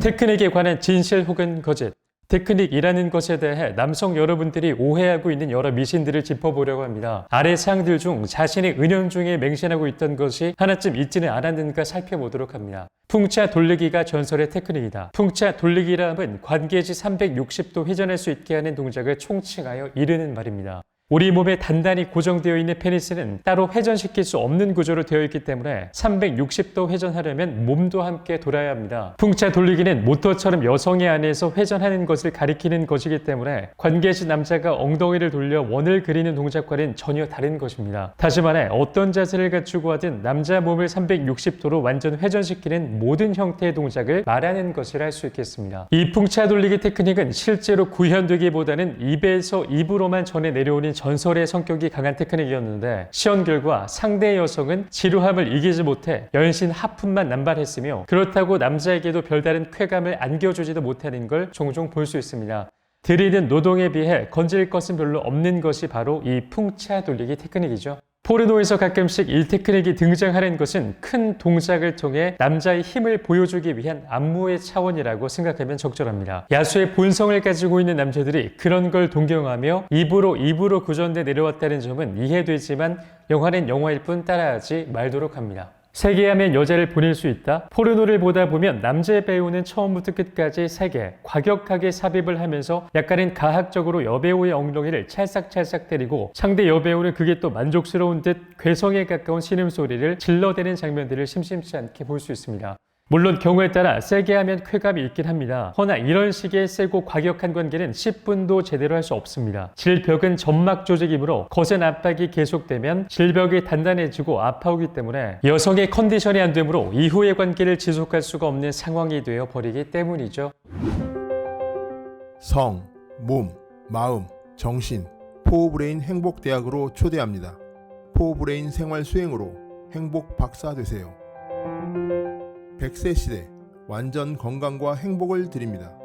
테크닉에 관한 진실 혹은 거짓. 테크닉이라는 것에 대해 남성 여러분들이 오해하고 있는 여러 미신들을 짚어보려고 합니다. 아래 사항들 중 자신의 은연 중에 맹신하고 있던 것이 하나쯤 있지는 않았는가 살펴보도록 합니다. 풍차 돌리기가 전설의 테크닉이다. 풍차 돌리기라 함은 관계지 360도 회전할 수 있게 하는 동작을 총칭하여 이르는 말입니다. 우리 몸에 단단히 고정되어 있는 페니스는 따로 회전시킬 수 없는 구조로 되어 있기 때문에 360도 회전하려면 몸도 함께 돌아야 합니다. 풍차 돌리기는 모터처럼 여성의 안에서 회전하는 것을 가리키는 것이기 때문에 관계시 남자가 엉덩이를 돌려 원을 그리는 동작과는 전혀 다른 것입니다. 다시 말해 어떤 자세를 갖추고 하든 남자 몸을 360도로 완전 회전시키는 모든 형태의 동작을 말하는 것이라 할 수 있겠습니다. 이 풍차 돌리기 테크닉은 실제로 구현되기보다는 입에서 입으로만 전해 내려오는 전설의 성격이 강한 테크닉이었는데 시험 결과 상대 여성은 지루함을 이기지 못해 연신 하품만 남발했으며 그렇다고 남자에게도 별다른 쾌감을 안겨주지도 못하는 걸 종종 볼 수 있습니다. 들이는 노동에 비해 건질 것은 별로 없는 것이 바로 이 풍차 돌리기 테크닉이죠. 포르노에서 가끔씩 이 테크닉이 등장하는 것은 큰 동작을 통해 남자의 힘을 보여주기 위한 안무의 차원이라고 생각하면 적절합니다. 야수의 본성을 가지고 있는 남자들이 그런 걸 동경하며 입으로 입으로 구전돼 내려왔다는 점은 이해되지만 영화는 영화일 뿐 따라하지 말도록 합니다. 세계하면 여자를 보낼 수 있다. 포르노를 보다 보면 남자 배우는 처음부터 끝까지 세게 과격하게 삽입을 하면서 약간은 가학적으로 여배우의 엉덩이를 찰싹찰싹 때리고 상대 여배우는 그게 또 만족스러운 듯 괴성에 가까운 신음소리를 질러대는 장면들을 심심치 않게 볼 수 있습니다. 물론 경우에 따라 세게 하면 쾌감이 있긴 합니다. 허나 이런 식의 세고 과격한 관계는 10분도 제대로 할 수 없습니다. 질벽은 점막 조직이므로 거센 압박이 계속되면 질벽이 단단해지고 아파오기 때문에 여성의 컨디션이 안 되므로 이후의 관계를 지속할 수가 없는 상황이 되어 버리기 때문이죠. 성, 몸, 마음, 정신, 포브레인 행복대학으로 초대합니다. 포브레인 생활 수행으로 행복 박사 되세요. 100세 시대 완전 건강과 행복을 드립니다.